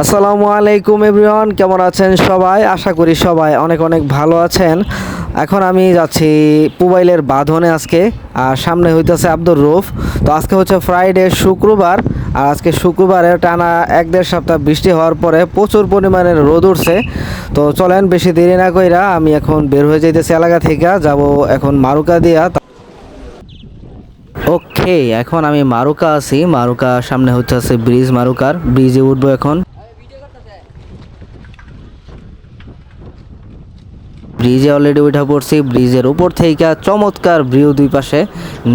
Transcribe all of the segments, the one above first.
আসসালামু আলাইকুম এভরিওয়ান, কেমন আছেন সবাই? আশা করি সবাই অনেক অনেক ভালো আছেন। এখন আমি যাচ্ছি পুবাইলের বাঁধনে আজকে, আর সামনে হইতেছে আব্দুর রুফ তো আজকে হচ্ছে ফ্রাইডে শুক্রবার, আর আজকে শুক্রবারে টানা এক দেড় সপ্তাহ বৃষ্টি হওয়ার পরে প্রচুর পরিমাণের রোদ উঠছে। তো চলেন বেশি দেরি না কইরা আমি এখন বের হয়ে যাইতেছি এলাকা থেকে, যাব এখন মারুকা দিয়া। ওকে এখন আমি মারুকা আছি। মারুকা সামনে হচ্ছে ব্রিজ মারুকার। ব্রিজে উঠবো এখন। ব্রিজে অলরেডি উঠা পড়ছি। ব্রিজের উপর থেকে চমৎকার ভিউ দুই পাশে।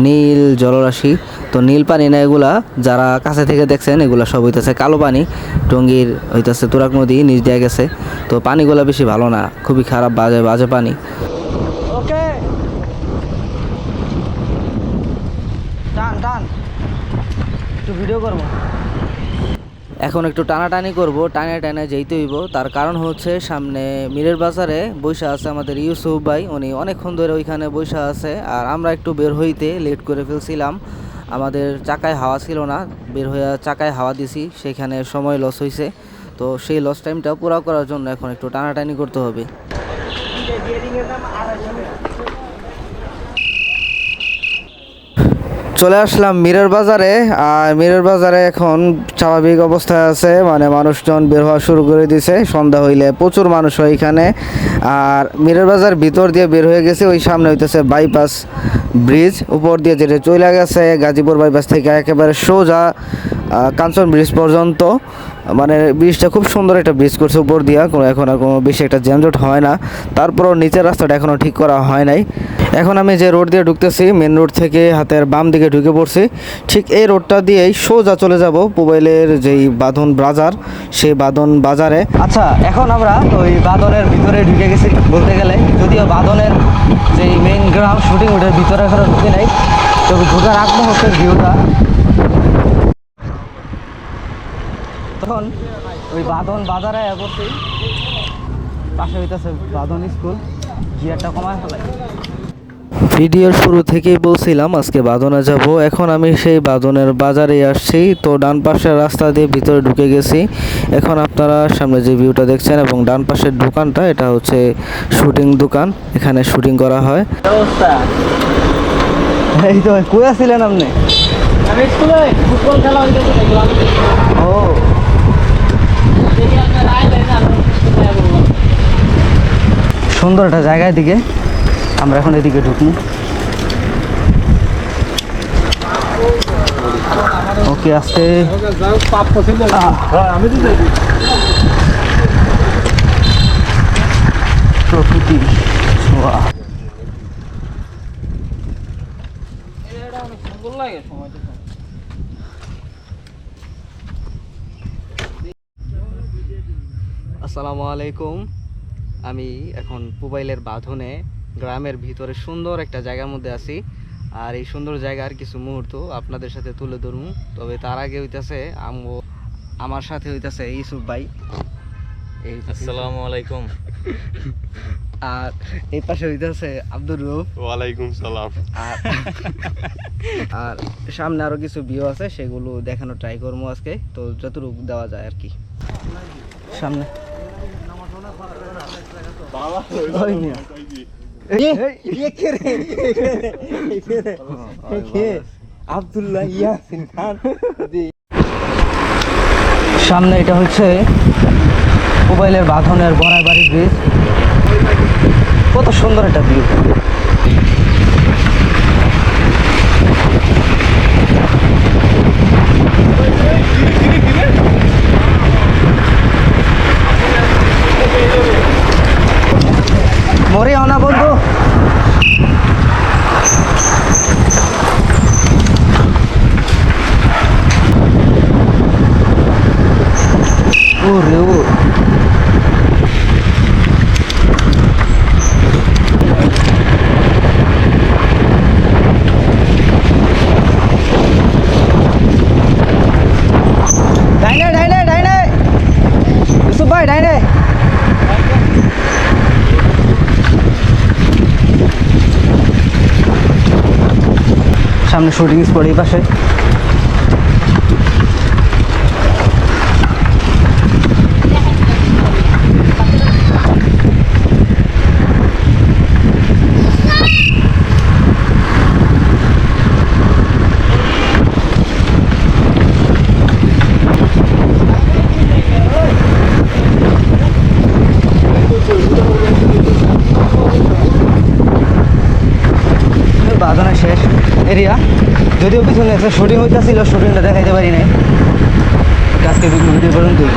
নীল জলরাশি। তো নীল পানি না এগুলা, যারা কাছে থেকে দেখছেন, এগুলা সব হইতেছে কালো পানি। টঙ্গীর হইতেছে তুরাক নদী, নিচ দিয়ে গেছে। তো পানিগুলা বেশি ভালো না, খুবই খারাপ, বাজে বাজে পানি। ওকে। টান ভিডিও করব। এখন একটু টানাটানি করব টানে টানে যেইতে হইব। তার কারণ হচ্ছে সামনে মিরের বাজারে বৈশা আছে আমাদের ইউসুফ ভাই, উনি অনেকক্ষণ ধরে ওইখানে বৈশা আছে। আর আমরা একটু বের হইতে লেট করে ফেলছিলাম। আমাদের চাকায় হাওয়া ছিল না, বের হয়ে চাকায় হাওয়া দিছি, সেখানে সময় লস হয়েছে তো সেই লস টাইমটা পুরো করার জন্য এখন একটু টানাটানি করতে হবে। চলে আসলাম মিরর বাজারে, আর মিরর বাজারে এখন স্বাভাবিক অবস্থায় আছে মানে মানুষজন বের হওয়া শুরু করে দিছে, সন্ধ্যা হইলে প্রচুর মানুষ হয় এখানে। আর মিরর বাজার ভিতর দিয়ে বের হয়ে গেছে, ওই সামনে হইতেছে বাইপাস ব্রিজ, উপর দিয়ে যেটা চলে গেছে, গাজীপুর বাইপাস থেকে একেবারে সোজা কাঞ্চন ব্রিজ পর্যন্ত। মানে ব্রিজটা খুব সুন্দর একটা ব্রিজ করছে উপর দিয়া, কোনো এখন আর কোনো বেশি একটা যানজট হয় না। তারপরও নিচের রাস্তাটা এখনও ঠিক করা হয় নাই। এখন আমি যে রোড দিয়ে ঢুকতেছি মেন রোড থেকে হাতের বাম দিকে ঢুকে পড়ছি, ঠিক এই রোডটা দিয়েই সোজা চলে যাব মোবাইলের যেই বাঁধন বাজার, সেই বাঁধন বাজারে। আচ্ছা এখন আমরা ওই বাঁধনের ভিতরে ঢুকে গেছি বলতে গেলে। যদিও বাঁধনের যেই মেন গ্রাউন্ড শুটিং ওটার ভিতরে এখনও ঢুকে নাই তো ঢোকার আগ মুহূর্তের ভিউটা। তখন ওই বাঁধন বাজারে বসছি পাশে হইতেছে বাঁধন স্কুল। গিয়ারটা কমায় ফেলাই। ভিডিওর শুরু থেকেই বলছিলাম আজকে বাঁধনে যাব। এখন আমি সেই বাঁধনের বাজারে আসছি। তো ডান পাশের রাস্তা দিয়ে ভিতরে ঢুকে গেছি। এখন আপনারা সামনে যে ভিউটা দেখছেন এবং ডান পাশের দোকানটা এটা হচ্ছে শুটিং দোকান। এখানে শুটিং করা হয়। এই তো কই আপনি? আমি স্কুলে ফুটবল খেলা ও দেখি আপনার রায় দেয় না আমি স্কুলে বললাম সুন্দর একটা জায়গায় দিকে আমরা এখন এদিকে ঢুকি ওকে আজকে আমি তো দেখি প্রকৃতি আসসালামু আলাইকুম। আমি এখন মোবাইলের বাঁধনে গ্রামের ভিতরে সুন্দর একটা জায়গার মধ্যে আছি। আর এই সুন্দর জায়গার কিছু মুহূর্ত আপনাদের সাথে তুলে ধরুন। তবে তার আগে হইতাছে আমগো আমার সাথে হইতাছে ইউসুফ ভাই। এই আসসালামু আলাইকুম। আর এই পাশে হইতাছে আব্দুর রুফ ওয়ালাইকুম সালাম। আর আর সামনে আরও কিছু ভিউ আছে সেগুলো দেখানো ট্রাই করব আজকে। তো যতটুকু দেওয়া যায় আর কি। সামনে। সামনে এটা হচ্ছে মোবাইলের বাঁধনের বড়াইবাড়ি ব্রিজ কত সুন্দর একটা ভিউ মরে না সামনে শুটিং স্পট এই পাশে। এরিয়া যদিও পিছনে একটা শুটিং হইতেছিল শুটিংটা দেখাইতে পারি নাই। আজকে ভিডিও পর্যন্তই